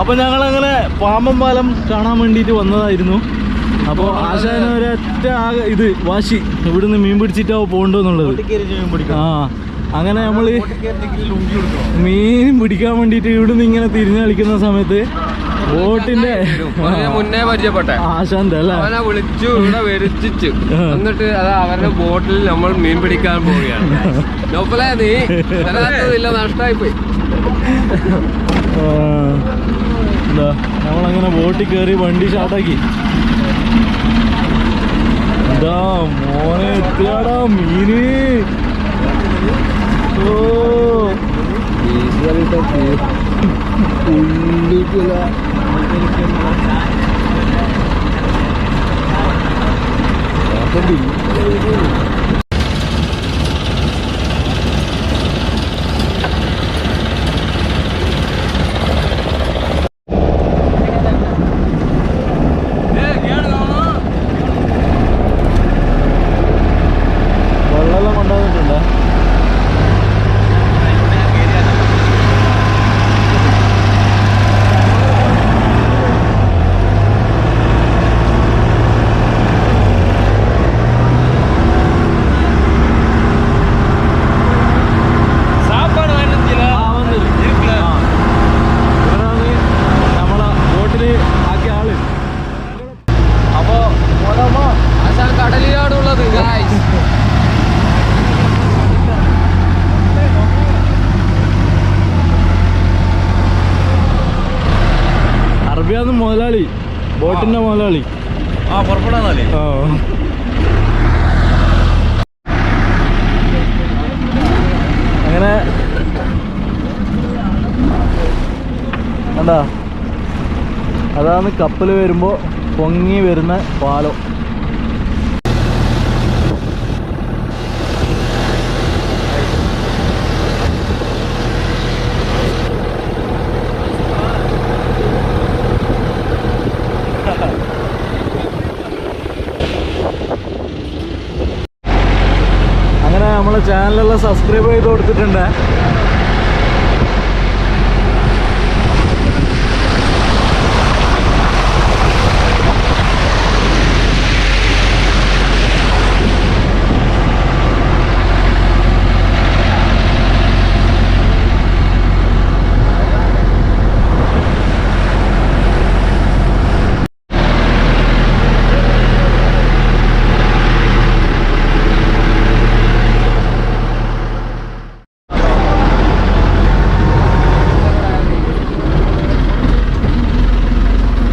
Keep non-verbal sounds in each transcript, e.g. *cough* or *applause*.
അപ്പൊ ഞങ്ങൾ അങ്ങനെ പാമ്പം പാലം കാണാൻ വേണ്ടിയിട്ട് വന്നതായിരുന്നു. അപ്പോൾ ആശാന ഒരൊറ്റ ആകെ ഇത് വാശി. ഇവിടുന്ന് മീൻ പിടിച്ചിട്ടാവും പോകണ്ടെന്നുള്ളത് ആ അങ്ങനെ നമ്മൾ മീൻ പിടിക്കാൻ വേണ്ടിയിട്ട് ഇവിടുന്ന് ഇങ്ങനെ തിരിഞ്ഞു കളിക്കുന്ന സമയത്ത് ബോട്ടിന്റെ മുന്നേ പരിചയപ്പെട്ടെ. ആശാന്റെ അല്ലെ? അവനെ വിളിച്ചു ഇവിടെ വരുത്തിച്ചു എന്നിട്ട് അത് അവരുടെ ബോട്ടിൽ നമ്മൾ മീൻ പിടിക്കാൻ പോവുകയാണ്. നോപ്പലേ നീ? നഷ്ടമായി പോയി എന്താ നമ്മളങ്ങനെ ബോട്ടിൽ കയറി വണ്ടി സ്റ്റാർട്ടാക്കി എന്താ മോനെ എത്തിയാടാ മീന്. ഓ. വെള്ളം കൊണ്ടുവന്നിട്ടുണ്ടോ സാപ്പാട് വേണ്ടില്ല ആ, വന്നില്ല. ആ. ഇവരാണ് നമ്മളെ ബോട്ടിൽ ആക്കിയ ആൾ അപ്പൊ മോനമ്മ ആശാൻ കടലിലാണുള്ളത് ഗായ്സ് അറബിയാന്ന് മുതലാളി ബോട്ടിന്റെ മുതലാളി ആ പുറപ്പെടാന്നല്ലേ ആ അങ്ങനെ കണ്ടാ? അതാണ് കപ്പൽ വരുമ്പോൾ പൊങ്ങി വരുന്ന പാലം. അങ്ങനെ ചാനലെല്ലാം സബ്സ്ക്രൈബ് ചെയ്ത് കൊടുത്തിട്ടുണ്ട്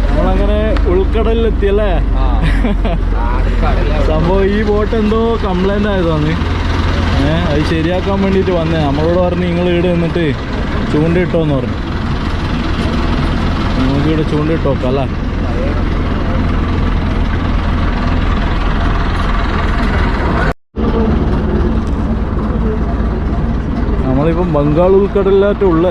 നമ്മളങ്ങനെ ഉൾക്കടലിലെത്തിയല്ലേ സംഭവം ഈ കംപ്ലൈന്റ് ആയതാണ്. ഏഹ് അത് ശരിയാക്കാൻ വേണ്ടിയിട്ട് വന്നേ. നമ്മളോട് പറഞ്ഞ് നിങ്ങൾ ഈട് നിന്നിട്ട് ചൂണ്ടിട്ടോന്ന് പറഞ്ഞു. നിങ്ങൾക്ക് ഇവിടെ ചൂണ്ടിട്ടോക്കാം അല്ലേ? നമ്മളിപ്പം ബംഗാൾ ഉൾക്കടലിലാറ്റ ഉള്ള.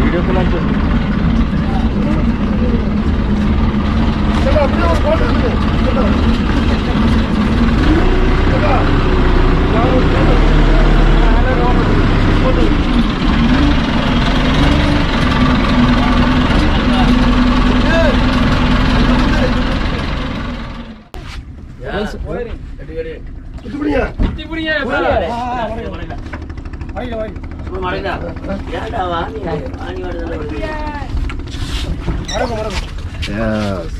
വീഡിയോ ചെറുപ്പ് அப்படியே ஒரு கோட்டு இருக்குது மறைதா ஏன்டா வாணி வாணி வருது வரங்க வரங்க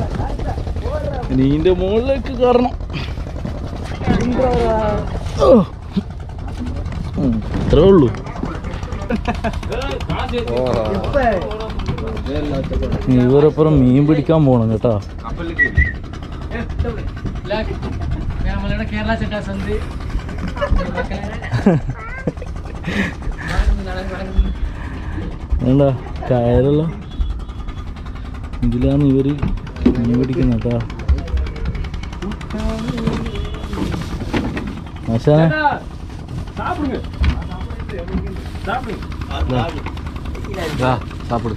നീന്റെ മുകളിലേക്ക് കയറണം. അത്രേ ഉള്ളൂ. ഇവരപ്പുറം മീൻ പിടിക്കാൻ പോണം കേട്ടാ. വേണ്ട കയറല്ലോ? ഇതിലാണ് ഇവർ മീൻ പിടിക്കുന്ന കേട്ടാ. சாப்பிடுங்க. சாப்பிடு.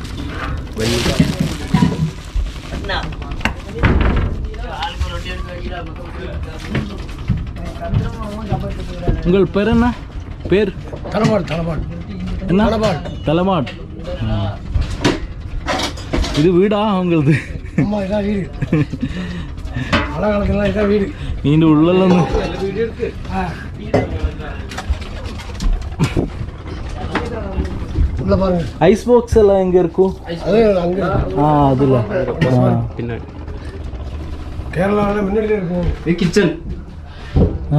உங்கள் பேர் என்ன? பேர்? தலைமாடு தலைமாடு. என்ன? தலைமாடு. இது வீடா உங்களது? *laughs* அம்மா இதான் வீடு மழை காலத்துலாம் இதான் வீடு ഇതിൻ്റെ ഉള്ളിലൊന്ന് ஆ உள்ள பாருங்க ഐസ് ബോക്സ് എല്ലാം എങ്ക ഇരിക്കും அது அங்க ആ അതില്ല ആ பின்னாடி கேரளாவில் முன்னாடி இருக்கும் இது கிச்சன்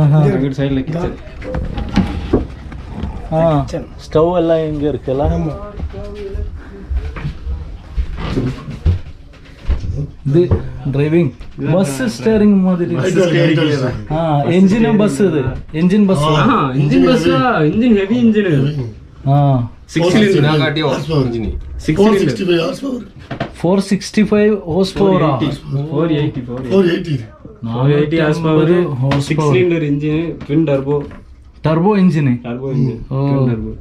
ആഹാ. வீடு சைடில் கிச்சன் ആ സ്റ്റൗ എല്ലാം എങ്ക ഇരിക്കല്ല ஆமா ഇത് ಬಸ್ ಸ್ಟೇರಿಂಗ್ ಮಾಡಿರಿ ಹಾ ಎಂಜಿನ್ ಬಸ್ ಇದು. Engine bus engine bus engine heavy engine ಹಾ. Four sixty five horse power four eighty four eighty horse power six cylinder engine twin turbo turbo engine turbo engine turbo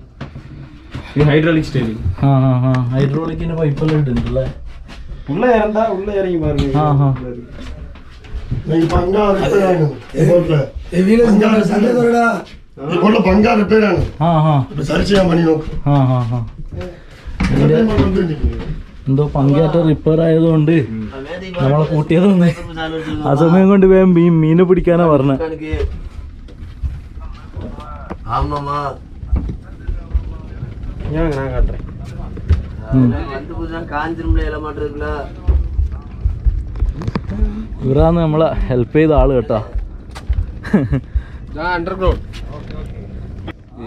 ಇದು hydraulic steering ಹಾ ಹಾ ಹಾ. Hydraulic ಏನಪ್ಪ ಇಪ್ಪಲ್ಲ உள்ள இறந்தா உள்ள இறங்கி பாருங்க ആ ആ நீங்க பங்கா ரிப்பேர் ஆகணும் போட்ல வீடு சண்டை தரடா ഈ പോട്ടെ പങ്കാ റിപ്പയർ ആണ് ആ ആ ഇപ്പൊ സരി ചെയ്യാൻ പണി നോക്ക് ആ ആ ആ എന്തോ പങ്കാറ്റ റിപ്പയർ ആയതുകൊണ്ട് നമ്മളെ കൂട്ടിയതൊന്ന് ആ സമയം കൊണ്ട് വേഗം മീൻ മീനെ പിടിക്കാനാ പറഞ്ഞ ஆமாமா ஏங்க ഇവരാന്ന് നമ്മളെ ഹെൽപ്പ് ചെയ്ത ആൾ കേട്ടോ.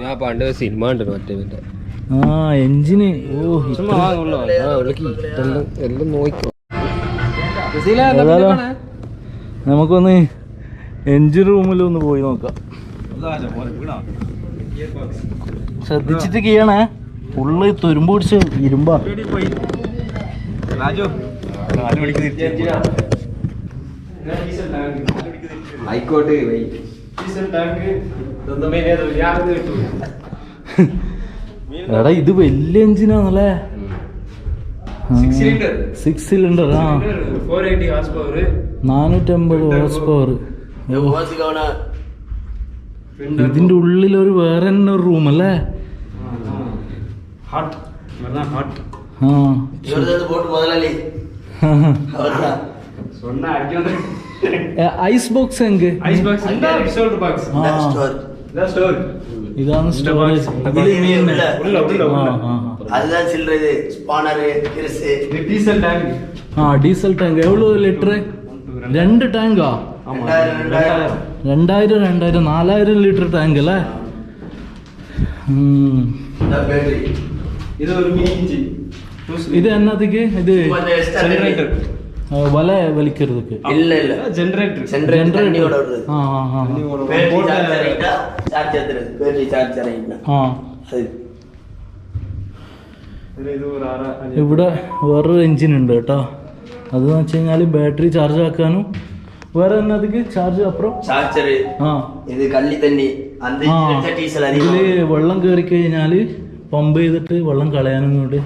ഞാൻ പണ്ട് സിനിമ ഉണ്ട് മറ്റേ ആ എഞ്ചിന് ഓ എല്ലാം നോക്കോ നമുക്കൊന്ന് എഞ്ചിൻ റൂമിൽ ഒന്ന് പോയി നോക്കാം. ശ്രദ്ധിച്ചിട്ട് ചെയ്യണേ. ഫുള്ള് തുരുമ്പ് പിടിച്ച് ഇരുമ്പാ. ആയിക്കോട്ടെ *laughs* എടാ ഇത് വലിയ എഞ്ചിനാണല്ലേ? സിക്സ് സിലിണ്ടർ ആ. നാനൂറ്റമ്പത് ഹോഴ്സ് പവർ ഇതിന്റെ ഉള്ളിൽ ഒരു വേറെ തന്നെ ഒരു റൂം അല്ലേ? ஹாட் இவர்தான் ஹாட் இவர்தான் போட்டு முதலாளி. அவர்தான். சொன்னா அடிக்க ஐஸ் பாக்ஸ் எங்க? ஐஸ் பாக்ஸ் அந்த ரிசல்ட் பாக்ஸ் ஸ்டோர் இதான் ஸ்டோர் இதான் ஸ்டோரேஜ் உள்ள. உள்ள அதுதான் சில்லற இது. ஸ்பானர் கிரிஸ் இது டீசல் டேங்க் ஆ டீசல் டேங்க் எவ்வளவு லிட்டர் ரெண்டு டேங்கா ரெண்டாயிரம் ரெண்டாயிரம். நாலாயிரம் லிட்டர் டேங்க்ல பேட்டரி ഇത് ಮಿಂಚಿ ಇದು ಅನ್ನೋದಕ್ಕೆ ಇದು ಜನರೇಟರ್ ಒಲೆ ಒಲಿಕ್ಕಿರೋದಕ್ಕೆ ಇಲ್ಲ ಇಲ್ಲ ಜನರೇಟರ್ ഇവിടെ വേറൊരു എഞ്ചിൻ ഉണ്ട് കേട്ടോ. അത് വെച്ച് ബാറ്ററി ചാർജ് ആക്കാനും വേറെ ചാർജ് അപ്പുറം. ഇത് വെള്ളം കയറി കഴിഞ്ഞാൽ പമ്പ് ചെയ്തിട്ട് വെള്ളം കളയാനും കൂടി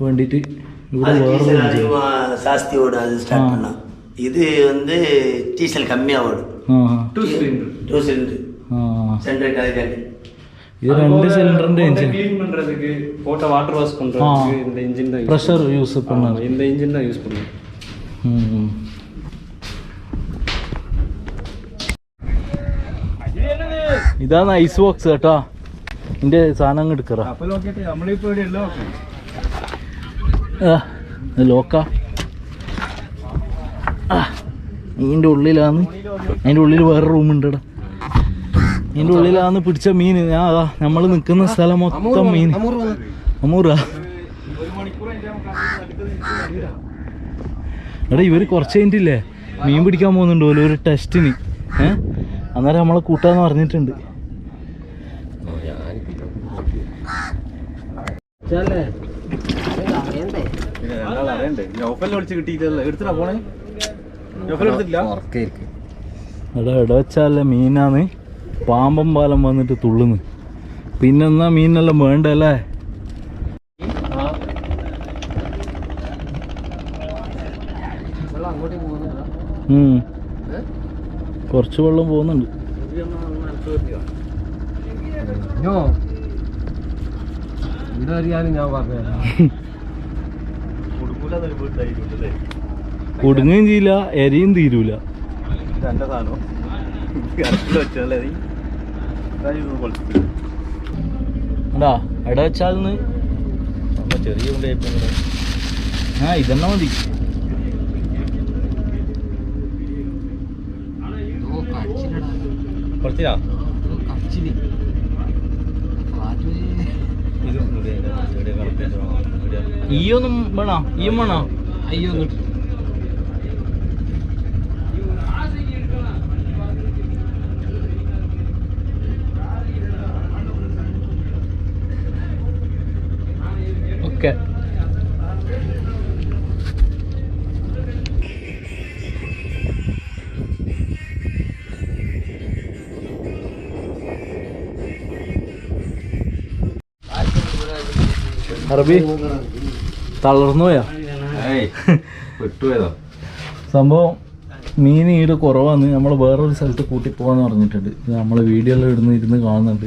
വേണ്ടിയിട്ട് ഇവിടെ அது വേറൊരു டீசல் എഞ്ചിൻ அதிகமா ஜாஸ்தி ஓடும் அது ஸ்டார்ட் ஆ. பண்ணா இது வந்து டீசல் கம்மியா ஓடும் ആ டூ சிலிண்டர் டூ சிலிண்டர் ആ சென்ட்ரேட் அதுக்காண்டி ഇത് രണ്ട് സിലിണ്ടറിന്റെ എഞ്ചിൻ க்ளீன் பண்றதுக்கு போட்ட வாட்டர் வாஷ் பண்றதுக்கு இந்த இன்ஜின் தான் use പ്രഷർ യൂസ് பண்ணுவோம். பண்ணாரு இந்த இன்ஜின் தான் யூஸ் பண்ணுவோம் ഉം. ഇതാണ് ഐസ് ബോക്സ് കേട്ടോ ഇതിന്റെ സാധനം അങ്ങ് എടുക്കറ ലോക്ക ഇതിന്റെ ഉള്ളിലാന്ന്. അതിന്റെ ഉള്ളിൽ വേറെ റൂം ഉണ്ട് ഇതിന്റെ ഉള്ളിലാന്ന് പിടിച്ച മീൻ. ഞാൻ അതാ നമ്മൾ നിൽക്കുന്ന സ്ഥലം മൊത്തം മീൻ. അമൂറാ. എടാ ഇവർ കുറച്ച് കഴിഞ്ഞിട്ടില്ലേ? മീൻ പിടിക്കാൻ പോകുന്നുണ്ട് ഓരോ ഒരു ടെസ്റ്റിന് ഏഹ് അന്നേരം നമ്മളെ കൂട്ടാന്ന് പറഞ്ഞിട്ടുണ്ട്. എടാ എടാ വെച്ചാലേ മീനാന്ന് പാമ്പം പാലം വന്നിട്ട് തുള്ളുന്നു. പിന്നെന്നാ മീനെല്ലാം വേണ്ടല്ലേ. കുറച്ച് വെള്ളം പോകുന്നുണ്ട്. അറിയാനും ഞാൻ പറഞ്ഞു കുടുങ്ങുകയും ചെയ്യില്ല എരയും തീരൂല. എടാ ചെറിയ ആ ഇതെന്നെ മതി. കുറച്ചിനാ ഈയൊന്നും വേണോ. ഈയും വേണോ? അയ്യോ അറബി? തളർന്നു പോയാ? സംഭവം മീൻ ഈട് കുറവാന്ന് നമ്മൾ വേറൊരു സ്ഥലത്ത് കൂട്ടി പോകാന്ന് പറഞ്ഞിട്ടുണ്ട്. ഇത് നമ്മൾ വീഡിയോ എല്ലാം ഇടുന്ന് ഇരുന്ന് കാണുന്നുണ്ട്.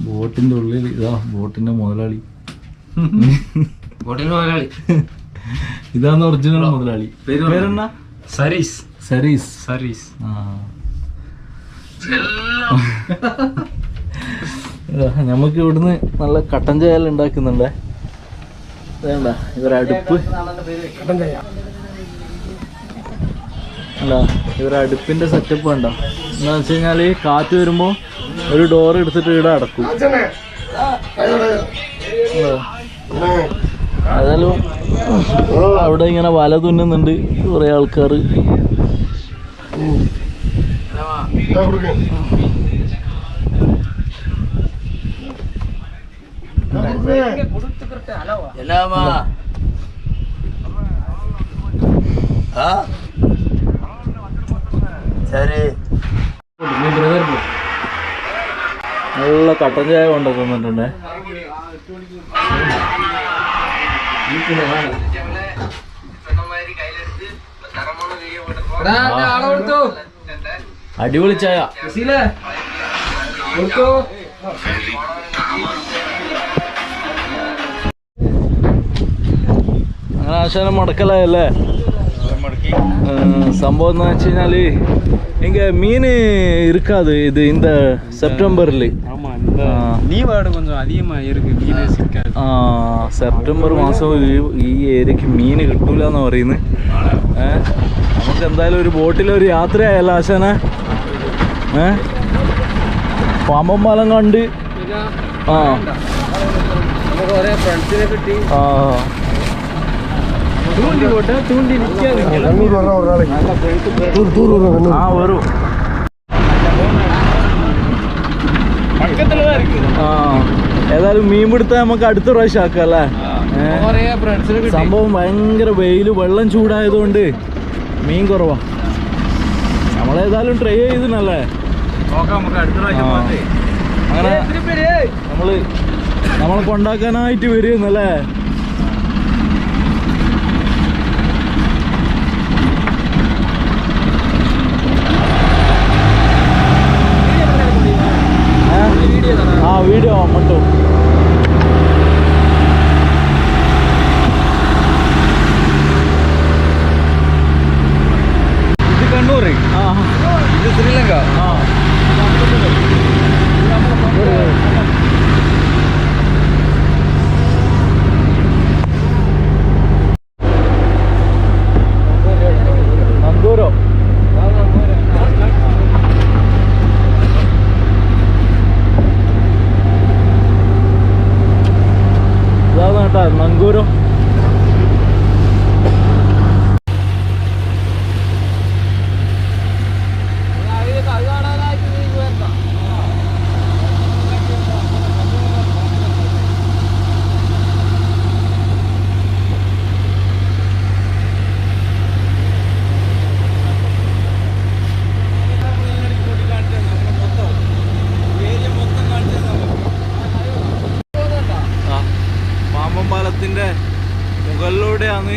ബോട്ടിന്റെ ഉള്ളിൽ ഇതാ ബോട്ടിന്റെ മുതലാളി. ബോട്ടിന്റെ മുതലാളി. ഇതാണ് ഒറിജിനൽ മുതലാളി. പേരെന്നാ? സരീസ്. സരീസ്. സരീസ്. ആ. നമുക്ക് ഇവിടുന്ന് നല്ല കട്ടൻ ചായ ഉണ്ടാക്കുന്നുണ്ടേ. വേണ്ട ഇവരടുപ്പ് അല്ല ഇവരടുപ്പിന്റെ സെറ്റപ്പ് വേണ്ട എന്താ വെച്ച് കഴിഞ്ഞാൽ കാറ്റ് വരുമ്പോ ഒരു ഡോർ എടുത്തിട്ട് ഇവിടെ അടക്കും. ഏതായാലും അവിടെ ഇങ്ങനെ വല തുന്നുന്നുണ്ട് കുറെ ആൾക്കാർ കൊടുക്കും எல்லாமா ஆ சரி നല്ല കട്ടൻ ചായ കൊണ്ടുവന്നിട്ടുണ്ടേ അടിപൊളി ചായ അങ്ങനെ ആശാനം മടക്കലായല്ലേ ആ, സംഭവം എന്ന് വെച്ച് കഴിഞ്ഞാല് இங்க மீன் இருக்காது இது இந்த செப்டம்பர்ல ஆமா இந்த ஆ. லீவாடு கொஞ்சம் அதிகமா இருக்கு மீனே சிக்காது ആ സെപ്റ്റംബർ മാസം ഈ- ഈ ഏരിയക്ക് മീൻ കിട്ടൂല എന്ന് പറയുന്നത് ഏ നമുക്ക് എന്തായാലും ഒരു ബോട്ടിൽ ഒരു യാത്രയായല്ലോ ആശാനെ ഏ പാമ്പൻ പാലം കണ്ട് ആ നമുക്ക് ഒരേ ഫ്രണ്ട്സിനെ കിട്ടി ആ தூண்டி போட்டா தூண்டி நிக்காது கண்ணூர் வர்றோம் ஒரு நாளைக்கு டூர் டூர் வர்றோம் கண்ணூர் ആ വരും பக்கத்துல தான் இருக்கு ആ ഏതായാലും മീൻ പിടുത്തം നമുക്ക് അടുത്ത പ്രാവശ്യം ആക്കാം അല്ലേ ഏ ഒരേ ഫ്രണ്ട്സിനെ കിട്ടി സംഭവം ഭയങ്കര വെയില് വെള്ളം ചൂടായതുകൊണ്ട് മീൻ കുറവാ നമ്മളേതായാലും ട്രൈ ചെയ്തിനല്ലേ നോക്കാം നമുക്ക് അടുത്ത പ്രാവശ്യം ആ. പോകാം. അങ്ങനെ ഏയ്, ഇത്തിരി പേര്, ഏയ്. നമ്മള് നമ്മളെ കൊണ്ടാക്കാനായിട്ട് വരുന്നല്ലേ ആ വീഡിയോ പാലത്തിന്റെ മുകളിലൂടെയാണ്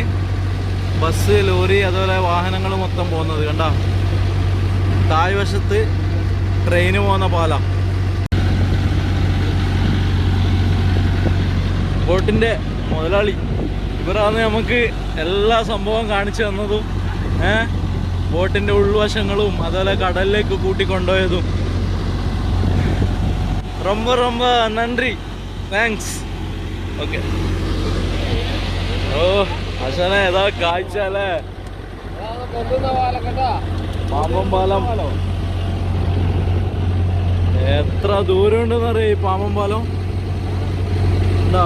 ബസ് ലോറി അതുപോലെ വാഹനങ്ങൾ മൊത്തം പോകുന്നത്. കണ്ട? താഴ്വശത്ത് ട്രെയിന് പോകുന്ന പാലം. ബോട്ടിന്റെ മുതലാളി. ഇവരാണ് നമുക്ക് എല്ലാ സംഭവം കാണിച്ചു തന്നതും ഏ? ബോട്ടിന്റെ ഉൾവശങ്ങളും അതുപോലെ കടലിലേക്ക് കൂട്ടിക്കൊണ്ടുപോയതും. റൊമ്പ റൊമ്പ നന്ദി. താങ്ക്സ് ഓക്കെ ഓ അശനെ ഏതാ കാഴ്ച അല്ലേ? കൊണ്ടുവന്ന പാമ്പം പാലം. എത്ര ദൂരം ഉണ്ടെന്ന് അറിയാം ഈ പാമ്പം പാലം? എന്താ?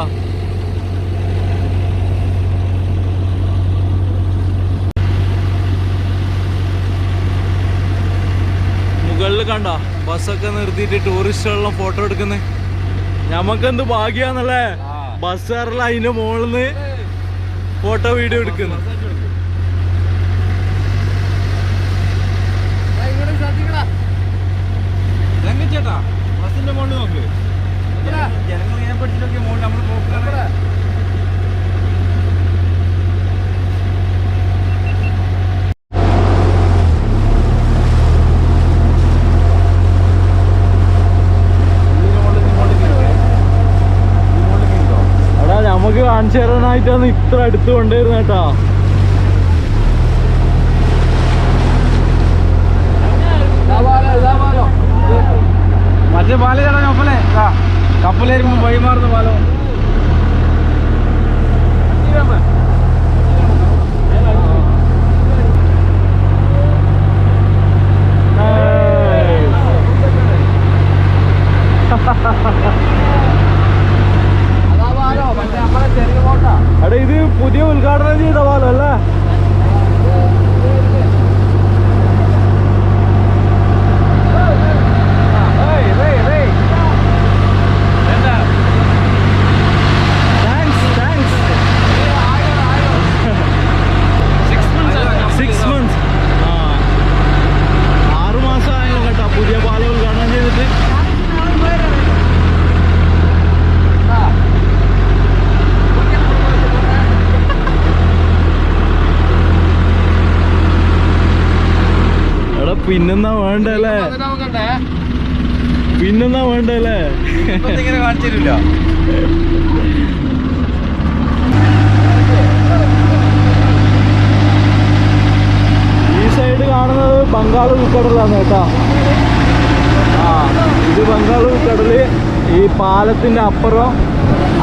മുകളിൽ കണ്ട? ബസ്സൊക്കെ നിർത്തിയിട്ട് ടൂറിസ്റ്റുകളെല്ലാം ഫോട്ടോ എടുക്കുന്നത് ഞമ്മക്കെന്ത് ഭാഗ്യാന്നല്ലേ? ബസ്സുകാരെല്ലാം അതിന്റെ മുകളിൽ നിന്ന് ഫോട്ടോ വീഡിയോ എടുക്കുന്നു ഇങ്ങോട്ട് ശ്രദ്ധിക്കടാ ചേട്ടാ ബസിന്റെ മുകളിൽ നോക്ക് ജനങ്ങൾ ഇങ്ങനെ പഠിച്ചിട്ടൊക്കെ മുകളിൽ നമ്മൾ നോക്കുക എടാ നമുക്ക് തരാനായിട്ടാണ് ഇത്ര അടുത്ത് കൊണ്ടുവരുന്നത് കേട്ടാ. മറ്റേ പാലം ചേട്ടാ കപ്പലേ. ആ പാലോ ha ha അതാ പാലോ മറ്റേ നമ്മളെ ചെറിയ ബോട്ടാ എടാ ഇത് പുതിയ ഉദ്ഘാടനം ചെയ്ത പാലം അല്ലേ താങ്ക്സ് താങ്ക്സ് സിക്സ് മന്ത്സ് ആ ആറ് മാസം ആയാലും കേട്ടോ പുതിയ പാലം ഉദ്ഘാടനം ചെയ്തിട്ട് എടാ പിന്നെന്നാ വേണ്ടല്ലേ? പിന്നെന്നാ വേണ്ടല്ലേ? കാണിച്ചിട്ടില്ല. ഈ സൈഡ് കാണുന്നത് ബംഗാൾ ഉൾക്കടലാണ് കേട്ടോ. ആ ഇത് ബംഗാൾ ഉൾക്കടൽ ഈ പാലത്തിന്റെ അപ്പുറം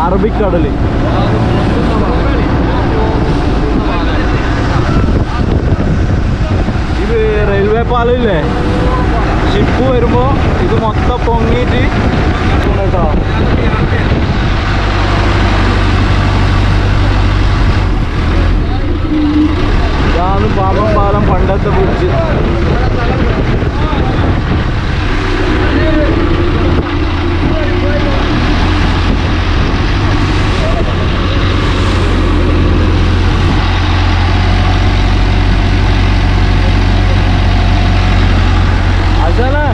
അറബിക്കടൽ. റെയിൽവേ പാലം ഇല്ലേ? ഷിപ്പ് വരുമ്പോ ഇത് മൊത്തം പൊങ്ങിയിട്ട് കേട്ടോ ഇതാണ് പാമ്പം പാലം പണ്ടത്തെ ബ്രിഡ്ജ് അച്ഛനെ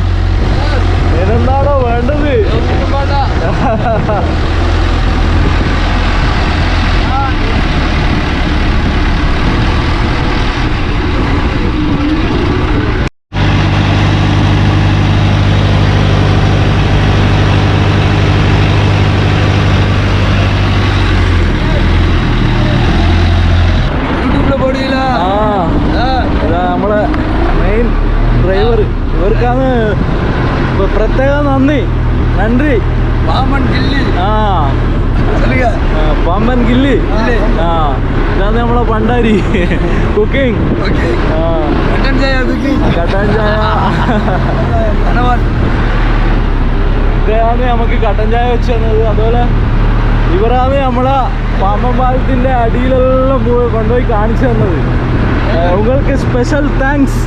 ഇതെന്താണോ വേണ്ടത് ഒന്നും വേണ്ട യൂട്യൂബിലെ പൊടിയില്ല ആ ഇതാ നമ്മളെ മെയിൻ ഡ്രൈവർ ഇവർക്കാണ് ഇപ്പൊ പ്രത്യേക നന്ദി നന്ദി പാമ്പൻ കില്ലി ആ ആ, പാമ്പൻ ഗില്ലി ആ ഇതാണ് നമ്മളെ പണ്ടാരി cooking. Okay. Ah. Uh, Katan Jaya cooking. Katan Jaya. *laughs* ധനവാൻ ഇദ്ദേഹമാണ് നമുക്ക് കട്ടൻ ചായ വെച്ച് തന്നത്. അതുപോലെ ഇവരാണ് നമ്മളെ പാമ്പമ്പാലത്തിന്റെ അടിയിലെല്ലാം പോയി കൊണ്ടുപോയി കാണിച്ചു തന്നത്. ഉങ്ങൾക്ക് സ്പെഷ്യൽ താങ്ക്സ്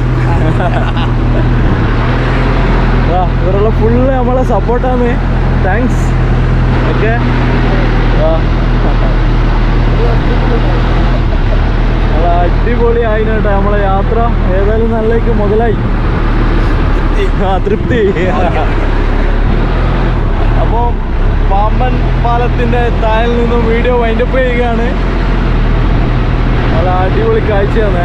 ഇവരുള്ള ഫുള്ള് നമ്മളെ സപ്പോർട്ടാണ് താങ്ക്സ് ഓക്കെ അടിപൊളി കേട്ടോ നമ്മളെ യാത്ര. ഏതായാലും നല്ലേക്ക് മുതലായി. തൃപ്തി. അപ്പോൾ പാമ്പൻ പാലത്തിന്റെ താഴിൽ നിന്നും വീഡിയോ വൈൻഡപ്പ് ചെയ്യുകയാണ്. അത് അടിപൊളി കാഴ്ചയാണ്.